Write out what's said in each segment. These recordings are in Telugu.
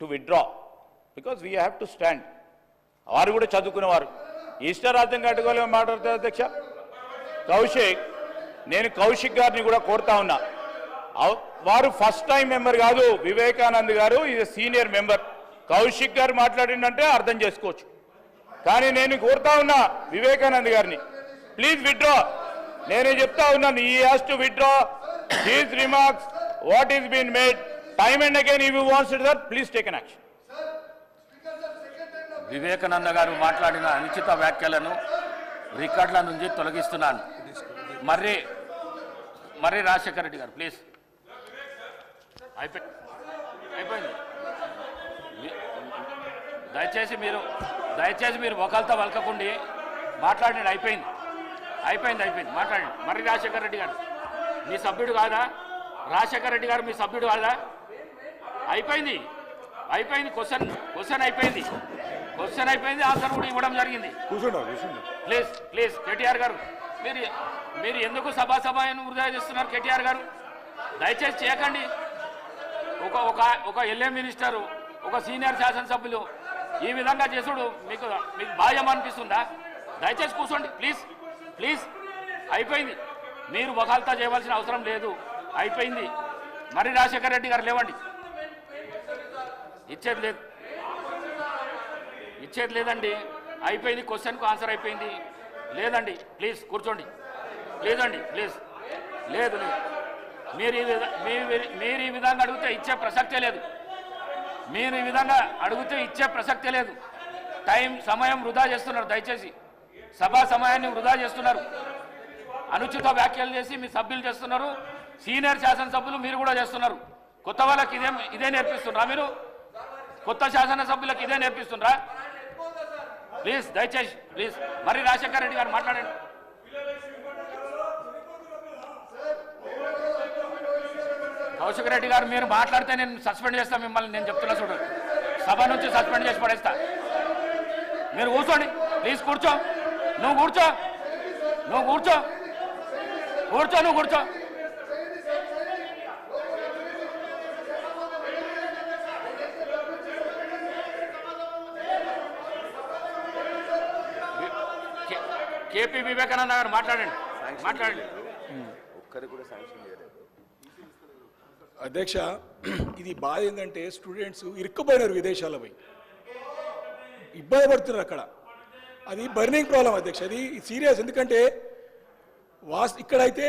To withdraw because we have to stand వారు కూడా చదువుకునేవారు. ఇష్టారాజ్యం కట్టుకోలేమని మాట్లాడతారు అధ్యక్ష. కౌశిక్ నేను కౌశిక్ గారిని కూడా కోరుతా ఉన్నా. వారు ఫస్ట్ టైం మెంబర్ కాదు. వివేకానంద్ గారు ఇది సీనియర్ మెంబర్ కౌశిక్ గారు మాట్లాడిందంటే అర్థం చేసుకోవచ్చు. కానీ నేను కోరుతా ఉన్నా వివేకానంద్ గారిని. ప్లీజ్ విత్డ్రా నేను చెప్తా ఉన్నాను he has to withdraw these remarks what is been made time and again if you wants that please take an action Vivekananda garu మాట్లాడిన అనుచిత వ్యాఖ్యలను రికార్డుల నుంచి తొలగిస్తున్నాను. మర్రి మర్రి రాజశేఖర రెడ్డి గారు ప్లీజ్ అయిపోయి అయిపోయింది. దయచేసి మీరు దయచేసి మీరు ఒకరితో వలకకుండి మాట్లాడండి అయిపోయింది. అయిపోయింది అయిపోయింది. మాట్లాడండి. మర్రి రాజశేఖర రెడ్డి గారు మీ సభ్యుడు కాదా? రాజశేఖర రెడ్డి గారు మీ సభ్యుడు కాదా? అయిపోయింది. అయిపోయింది క్వశ్చన్. క్వశ్చన్ అయిపోయింది. క్వశ్చన్ అయిపోయింది. ఆన్సర్ కూడా ఇవ్వడం జరిగింది. ప్లీజ్ ప్లీజ్ కేటీఆర్ గారు. మీరు మీరు ఎందుకు సభా సభను వృధా చేస్తున్నారు కేటీఆర్ గారు? దయచేసి చేయకండి. ఒక ఒక ఒక ఎల్ఏ మినిస్టరు ఒక సీనియర్ శాసనసభ్యులు ఈ విధంగా చేసుడు మీకు మీకు భాయం అనిపిస్తుందా? దయచేసి కూర్చోండి ప్లీజ్ ప్లీజ్. అయిపోయింది. మీరు వకాల్తా చేయవలసిన అవసరం లేదు. అయిపోయింది. మరి రాజశేఖర రెడ్డి గారు లేవండి. ఇచ్చేది లేదు. ఇచ్చేది లేదండి. అయిపోయింది క్వశ్చన్కు ఆన్సర్ అయిపోయింది. లేదండి ప్లీజ్ కూర్చోండి. ప్లీజ్ అండి ప్లీజ్. లేదు లేదు. మీరు ఈ మీరు ఈ విధంగా అడిగితే ఇచ్చే ప్రసక్తే లేదు. మీరు ఈ విధంగా అడిగితే ఇచ్చే ప్రసక్తే లేదు. టైం సమయం వృధా చేస్తున్నారు దయచేసి. సభా సమయాన్ని వృధా చేస్తున్నారు. అనుచిత వ్యాఖ్యలు చేసి మీ సభ్యులు చేస్తున్నారు. సీనియర్ శాసనసభ్యులు మీరు కూడా చేస్తున్నారు. కొత్త వాళ్ళకి ఇదే ఇదే నేర్పిస్తున్నారా మీరు? కొత్త శాసనసభ్యులకు ఇదే నేర్పిస్తుండ్రా? ప్లీజ్ దయచేసి ప్లీజ్ మరి రాజశేఖర రెడ్డి గారు మాట్లాడండి. కౌశిక్ రెడ్డి గారు మీరు మాట్లాడితే నేను సస్పెండ్ చేస్తాను మిమ్మల్ని నేను చెప్తున్నా చూడండి సభ నుంచి సస్పెండ్ చేసి పడేస్తా. మీరు కూర్చోండి. ప్లీజ్ కూర్చో. నువ్వు కూర్చో. నువ్వు కూర్చో. కూర్చో నువ్వు కూర్చో. కేపీ వివేకానంద గారు మాట్లాడండి. మాట్లాడండి. అధ్యక్ష ఇది బాధ ఏంటంటే స్టూడెంట్స్ ఇరుక్కుపోయినారు విదేశాల పోయి. ఇబ్బంది పడుతున్నారు అక్కడ. అది బర్నింగ్ ప్రాబ్లం అధ్యక్ష. అది సీరియస్ ఎందుకంటే వాస్ ఇక్కడైతే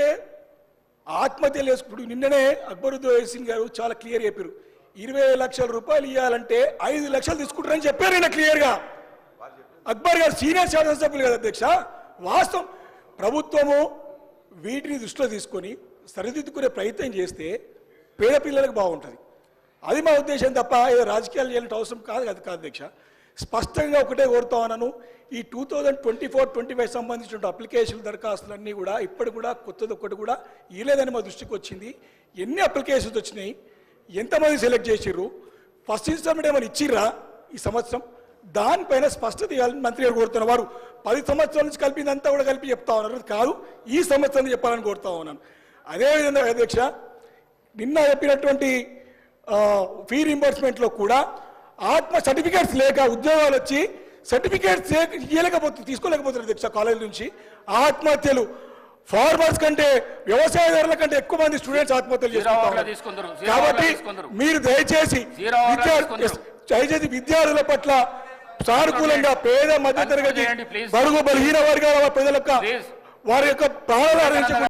ఆత్మహత్యలు చేసుకుంటూ నిన్ననే అక్బరుద్దీన్ గారు చాలా క్లియర్ చెప్పారు. ఇరవై లక్షల రూపాయలు ఇవ్వాలంటే ఐదు లక్షలు తీసుకుంటారని చెప్పారు ఆయన క్లియర్గా అక్బర్ గారు సీనియర్ శాసనసభ్యులు కదా అధ్యక్ష. వాస్తవం. ప్రభుత్వము వీటిని దృష్టిలో తీసుకొని సరిదిద్దుకునే ప్రయత్నం చేస్తే పేద పిల్లలకు బాగుంటుంది. అది మా ఉద్దేశం తప్ప ఏదో రాజకీయాలు చేయాలంటే అవసరం కాదు అది కాదు అధ్యక్ష స్పష్టంగా ఒకటే కోరుతా ఉన్నాను ఈ two thousand twenty four twenty five సంబంధించిన అప్లికేషన్ దరఖాస్తులన్నీ కూడా ఇప్పటి కూడా కొత్తది ఒక్కటి కూడా ఇవ్వలేదని మా దృష్టికి వచ్చింది. ఎన్ని అప్లికేషన్స్ వచ్చినాయి? ఎంతమంది సెలెక్ట్ చేసిర్రు? ఫస్ట్ ఇన్స్టాల్మెంట్ ఏమైనా ఇచ్చిర్రా ఈ సంవత్సరం? దానిపైన స్పష్టత ఇవ్వాలని మంత్రి గారు కోరుతున్నారు వారు పది సంవత్సరాల నుంచి కలిపిందంతా కూడా కలిపి చెప్తా ఉన్నారు కాదు ఈ సంవత్సరం చెప్పాలని కోరుతా ఉన్నాను అదేవిధంగా అధ్యక్ష నిన్న చెప్పినటువంటి ఫీ రింబర్స్మెంట్లో కూడా ఆత్మ సర్టిఫికేట్స్ లేక ఉద్యోగాలు వచ్చి సర్టిఫికేట్స్ ఇవ్వలేకపోతుంది తీసుకోలేకపోతున్నారు అధ్యక్ష కాలేజ్ నుంచి ఆత్మహత్యలు ఫార్మర్స్ కంటే వ్యవసాయదారుల కంటే ఎక్కువ మంది స్టూడెంట్స్ ఆత్మహత్యలు Zero చేసుకుంటా hour లో ఉన్నారు. తీసుకుందరు. Zero hour లో కాబట్టి. మీరు దయచేసి. దయచేసి విద్యార్థుల పట్ల సానుకూలంగా పేద మధ్యతరగతి. బడుగు బలహీన వర్గాల ప్రజల యొక్క. వారి యొక్క ప్రాణాలు